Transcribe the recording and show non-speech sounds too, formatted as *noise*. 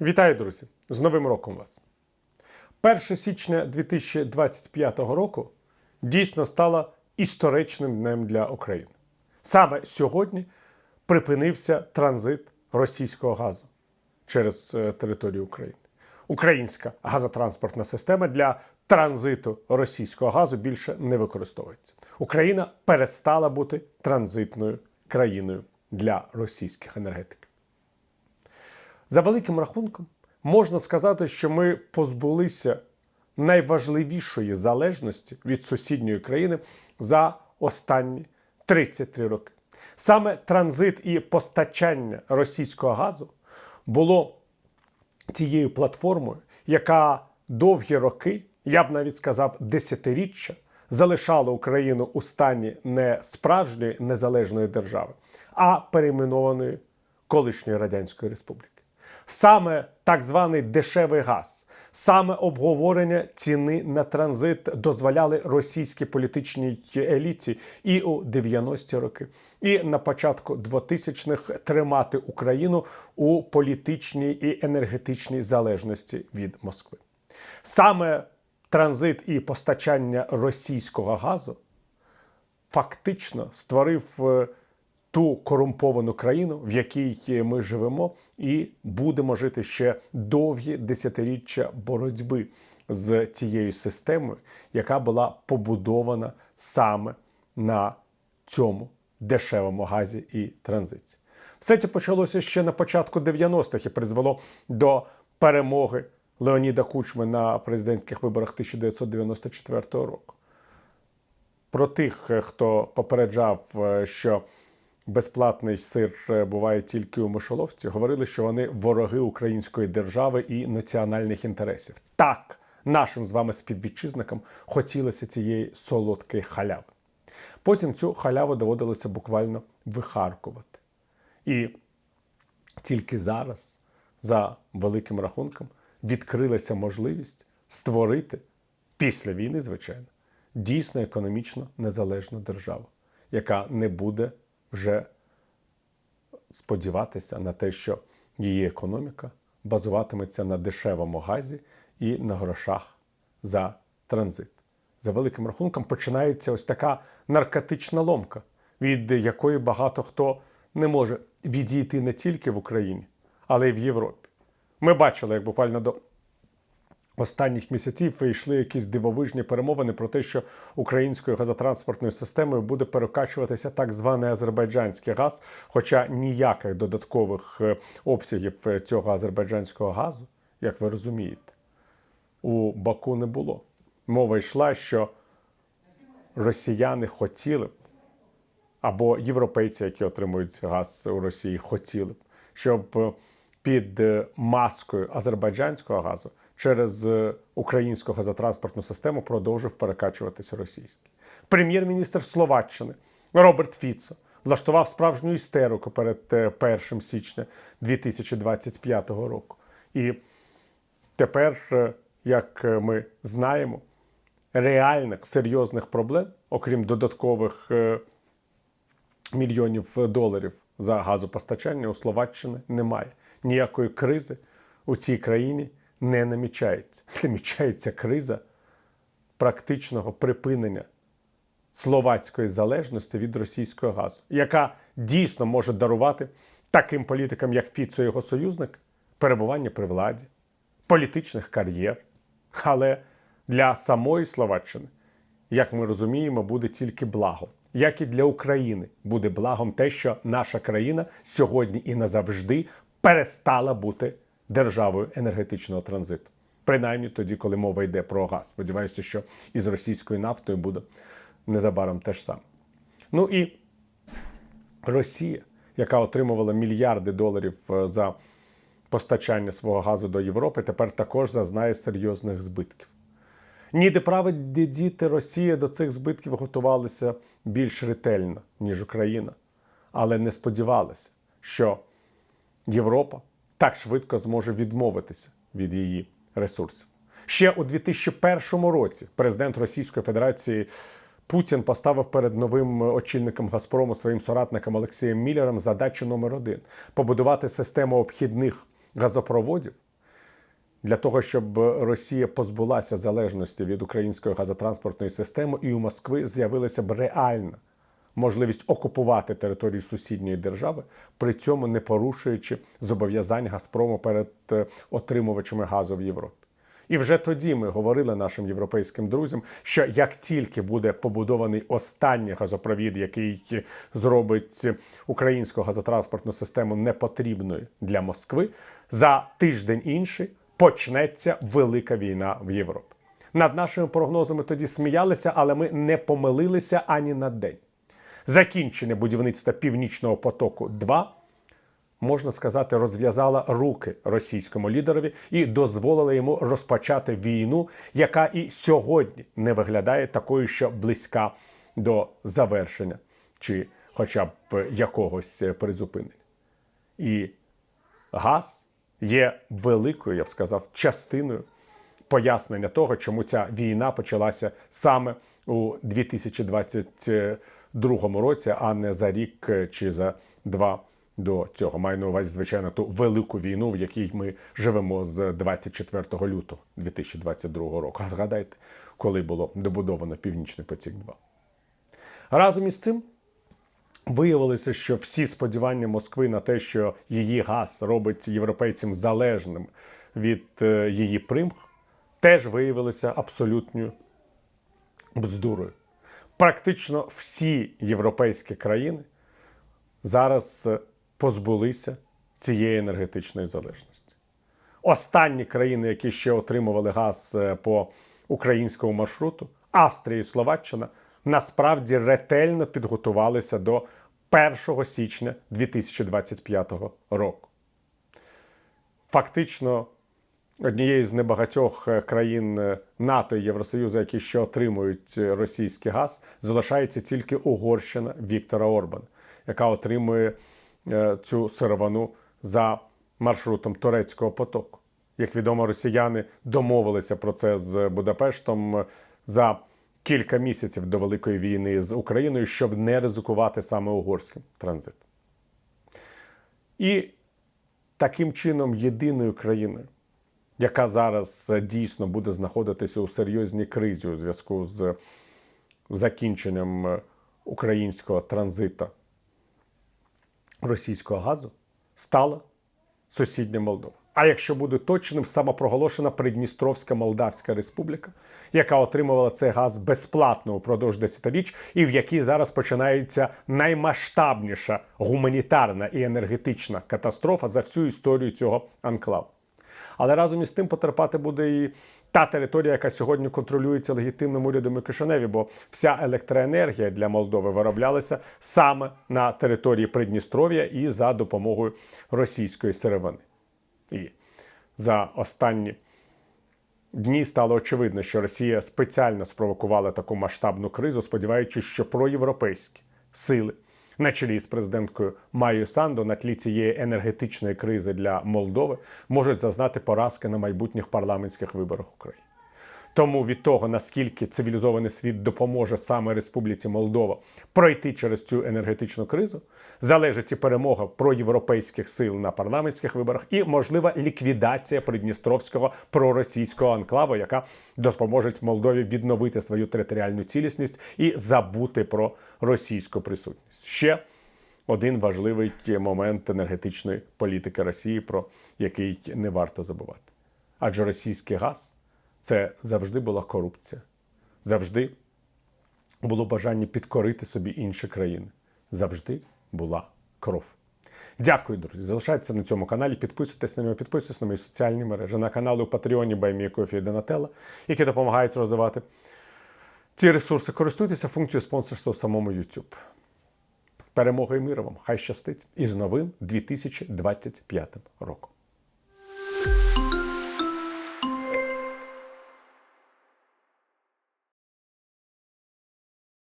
Вітаю, друзі! З Новим роком вас! 1 січня 2025 року дійсно стало історичним днем для України. Саме сьогодні припинився транзит російського газу через е, територію України. Українська газотранспортна система для транзиту російського газу більше не використовується. Україна перестала бути транзитною країною для російських енергетиків. За великим рахунком, можна сказати, що ми позбулися найважливішої залежності від сусідньої країни за останні 33 роки. Саме транзит і постачання російського газу було тією платформою, яка довгі роки, я б навіть сказав, десятиріччя, залишала Україну у стані не справжньої незалежної держави, а перейменованої колишньої Радянської Республіки. Саме так званий дешевий газ, саме обговорення ціни на транзит дозволяли російській політичній еліті і у 90-ті роки, і на початку 2000-х тримати Україну у політичній і енергетичній залежності від Москви. Саме транзит і постачання російського газу фактично створив е, корумповану країну, в якій ми живемо, і будемо жити ще довгі десятиріччя боротьби з цією системою, яка була побудована саме на цьому дешевому газі і транзиті. Все це почалося ще на початку 90-х і призвело до перемоги Леоніда Кучми на президентських виборах 1994 року. Про тих, е, хто попереджав, е, що безплатний сир е, буває тільки у мишоловці, говорили, що вони вороги української держави і національних інтересів. Так, нашим з вами співвітчизникам хотілося цієї солодкої халяви. Потім цю халяву доводилося буквально вихаркувати. І тільки зараз, за великим рахунком, відкрилася можливість створити після війни, звичайно, дійсно економічно незалежну державу, яка не буде вже сподіватися на те, що її економіка базуватиметься на дешевому газі і на грошах за транзит. За великим рахунком починається ось така наркотична ломка, від якої багато хто не може відійти не тільки в Україні, але й в Європі. Ми бачили, як буквально до останніх місяців йшли якісь дивовижні перемовини про те, що українською газотранспортною системою буде перекачуватися так званий азербайджанський газ, хоча ніяких додаткових е, обсягів е, цього азербайджанського газу, як ви розумієте, у Баку не було. Мова йшла, що росіяни хотіли б, або європейці, які отримують газ у Росії, хотіли б, щоб е, під маскою азербайджанського газу через е, українську газотранспортну систему продовжив перекачуватися російський. Прем'єр-міністр Словаччини Роберт Фіцо влаштував справжню істерику перед е, 1 січня 2025 року. І тепер, е, як е, ми знаємо, реальних серйозних проблем, окрім додаткових е, мільйонів доларів за газопостачання у Словаччини немає. Ніякої кризи у цій країні не намічається. *laughs* Намічається криза практичного припинення словацької залежності від російського газу, яка дійсно може дарувати таким політикам, як Фіцо і його союзник, перебування при владі, політичних кар'єр. Але для самої Словаччини, як ми розуміємо, буде тільки благо. Як і для України буде благом те, що наша країна сьогодні і назавжди перестала бути державою енергетичного транзиту. Принаймні тоді, коли мова йде про газ. Сподіваюся, що і з російською нафтою буде незабаром те ж саме. Ну і Росія, яка отримувала мільярди доларів е, за постачання свого газу до Європи, тепер також зазнає серйозних збитків. Ніде праведні діти Росія до цих збитків готувалися більш ретельно, ніж Україна, але не сподівалися, що Європа так швидко зможе відмовитися від її ресурсів. Ще у 2001 році президент Російської Федерації Путін поставив перед новим очільником Газпрому своїм соратником Олексієм Міллером задачу номер один побудувати систему обхідних газопроводів для того, щоб Росія позбулася залежності від української газотранспортної системи, і у Москви з'явилася б реальна можливість окупувати територію сусідньої держави, при цьому не порушуючи зобов'язань Газпрому перед е, отримувачами газу в Європі. І вже тоді ми говорили нашим європейським друзям, що як тільки буде побудований останній газопровід, який зробить українську газотранспортну систему непотрібною для Москви, за тиждень інший почнеться велика війна в Європі. Над нашими прогнозами тоді сміялися, але ми не помилилися ані на день. Закінчення будівництва Північного потоку 2 можна сказати, розв'язала руки російському лідерові і дозволила йому розпочати війну, яка і сьогодні не виглядає такою, що близька до завершення, чи хоча б якогось призупинення. І газ є великою, я б сказав, частиною пояснення того, чому ця війна почалася саме у 2022 році, а не за рік чи за два до цього. Маю на увазі, звичайно, ту велику війну, в якій ми живемо з 24 лютого 2022 року. А згадайте, коли було добудовано Північний потік 2 Разом із цим виявилося, що всі сподівання Москви на те, що її газ робить європейцям залежним від е, її примх, теж виявилися абсолютною бздурою. Практично всі європейські країни зараз е, позбулися цієї енергетичної залежності. Останні країни, які ще отримували газ е, по українському маршруту, Австрія і Словаччина, насправді ретельно підготувалися до 1 січня 2025 року. Фактично, однією з небагатьох е, країн е, НАТО і Євросоюзу, які ще отримують російський газ, залишається тільки Угорщина Віктора Орбана, яка отримує е, цю сировину за маршрутом турецького потоку. Як відомо, росіяни домовилися про це з Будапештом за кілька місяців до Великої війни з Україною, щоб не ризикувати саме угорським транзитом. І таким чином єдиною країною, яка зараз е, дійсно буде знаходитися у серйозній кризі у зв'язку з закінченням е, українського транзиту російського газу, стала сусідня Молдова. А якщо буде точним, самопроголошена Придністровська Молдавська Республіка, яка отримувала цей газ безплатно упродовж десятиріч, і в якій зараз починається наймасштабніша гуманітарна і енергетична катастрофа за всю історію цього анклаву. Але разом із тим потерпати буде і та територія, яка сьогодні контролюється легітимним урядом у Кишиневі, бо вся електроенергія для Молдови вироблялася саме на території Придністров'я і за допомогою російської сировини. І за останні дні стало очевидно, що Росія спеціально спровокувала таку масштабну кризу, сподіваючись, що проєвропейські сили на чолі з президенткою Майю Санду на тлі цієї енергетичної кризи для Молдови можуть зазнати поразки на майбутніх парламентських виборах України. Тому від того, наскільки цивілізований світ допоможе саме Республіці Молдова пройти через цю енергетичну кризу, залежить і перемога проєвропейських сил на парламентських виборах, і можлива ліквідація придністровського проросійського анклаву, яка допоможе Молдові відновити свою територіальну цілісність і забути про російську присутність. Ще один важливий момент енергетичної політики Росії, про який не варто забувати. Адже російський газ це завжди була корупція, завжди було бажання підкорити собі інші країни. Завжди була кров. Дякую, друзі. Залишайтеся на цьому каналі, підписуйтесь на нього, підписуйтесь на мої соціальні мережі, на канали у Патреоні Баймієкофі і Донателла, які допомагають розвивати ці ресурси. Користуйтеся функцією спонсорства в самому YouTube. Перемоги і миру вам! Хай щастить! І з новим 2025 роком!